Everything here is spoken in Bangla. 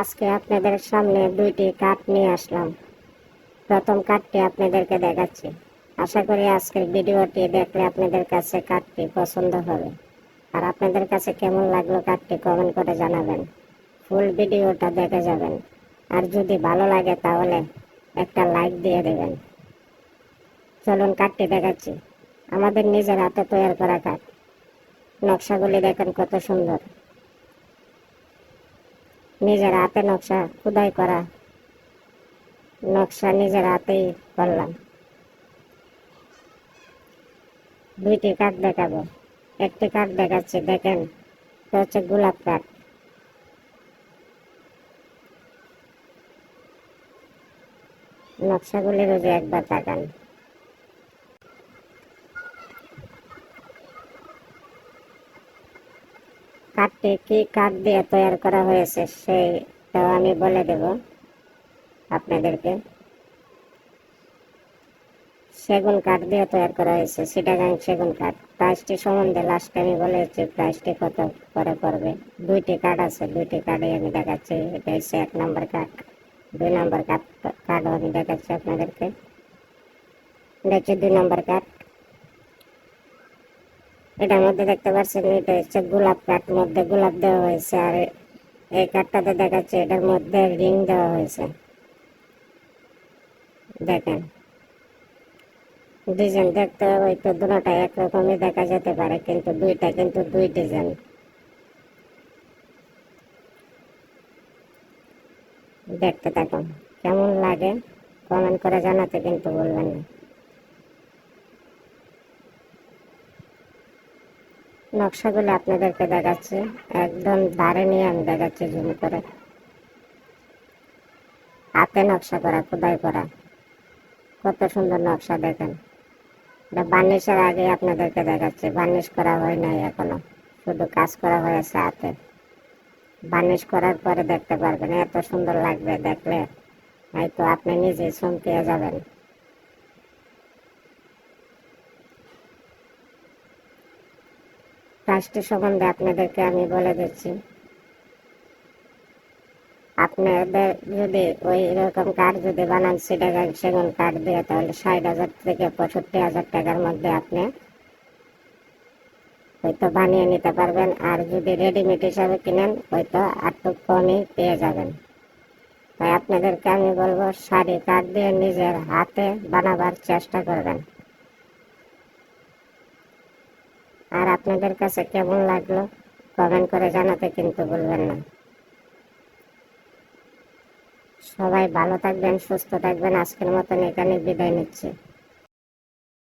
আজকে আপনাদের সামনে দুইটি কাঠ নিয়ে আসলাম। প্রথম কাঠটি আপনাদেরকে দেখাচ্ছি। আশা করি আজকের ভিডিওটি দেখলে আপনাদের কাছে কাঠটি পছন্দ হবে। আর আপনাদের কাছে কেমন লাগল কাঠটি কমেন্ট করে জানাবেন। ফুল ভিডিওটা দেখে যাবেন। আর যদি ভালো লাগে তাহলে একটা লাইক দিয়ে দেবেন। চলুন কাঠটি দেখাচ্ছি। আমাদের নিজের হাতে তৈরি করা কাঠ। নকশাগুলি দেখেন কত সুন্দর। নিজের হাতে নকশা খুদাই করা। নকশা নিজের হাতেই করলাম। দুইটি কাঠ দেখাবো। একটি কাঠ দেখাচ্ছি, দেখেন, এটা হচ্ছে গোলাপ কাঠ। নকশাগুলির যে একবার তাকান। কাঠটি কি কাঠ দিয়ে তৈরি করা হয়েছে সেইটাও আমি বলে দেব আপনাদেরকে। সেগুন কাঠ দিয়ে তৈরি করা হয়েছে, সিটাগাং সেগুন কাঠ। প্রাইসটি সম্বন্ধে লাস্ট আমি বলেছি প্রাইসটি কত করে পড়বে। দুইটি কাঠ আছে, দুইটি কাঠই আমি দেখাচ্ছি। এটা হচ্ছে এক নম্বর কাঠ, দুই নম্বর কাঠ, কাঠও আমি দেখাচ্ছি আপনাদেরকে। এটা হচ্ছে দুই নম্বর কাঠ। এটার মধ্যে দেখতে পাচ্ছেন, এটা হচ্ছে গোলাপ কাঠ মধ্যে গোলাপ দেওয়া হয়েছে, আর এই কাঠটাতে দেখাচ্ছে এটার মধ্যে রিং দেওয়া হয়েছে। দেখেন, ডিজাইন দেখতে হয়তো দুটোটা একরকমই দেখা যেতে পারে, কিন্তু দুইটা কিন্তু দুই ডিজাইন। দেখতে থাকুন, কেমন লাগে কমেন্ট করে জানাতে কিন্তু বলবেন না। নকশাগুলো আপনাদেরকে দেখাচ্ছি। একদম ধারে নিয়ে আমি দেখাচ্ছি, জুম করে। হাতে নকশা করা, খোদাই করা। কত সুন্দর নকশা, দেখেন। বার্নিশের আগে আপনাদেরকে দেখাচ্ছি। বার্নিশ করা হয় নাই এখনও। শুধু কাজ করা হয়েছে হাতে। বার্নিশ করার পরে দেখতে পারবেন, এত সুন্দর লাগবে দেখলে। হয়তো আপনি নিজে চমকিয়ে যাবেন। কাজটি সম্বন্ধে আপনাদেরকে আমি বলে দিচ্ছি। আপনাদের যদি ওই রকম কার্ড যদি বানান, সেটা সেগুন কার্ড দিয়ে, তাহলে ষাট হাজার থেকে পঁয়ষট্টি হাজার টাকার মধ্যে আপনি হয়তো বানিয়ে নিতে পারবেন। আর যদি রেডিমেড হিসাবে কিনেন, হয়তো আটটু কমই পেয়ে যাবেন। তাই আপনাদেরকে আমি বলব, শাড়ি কাঠ দিয়ে নিজের হাতে বানাবার চেষ্টা করবেন। আর আপনাদের কাছে কেমন লাগল কমেন্ট করে জানাতে কিন্তু বলবেন না। সবাই ভালো থাকবেন, সুস্থ থাকবেন, আজকের মতন এখানে বিদায় নিচ্ছি।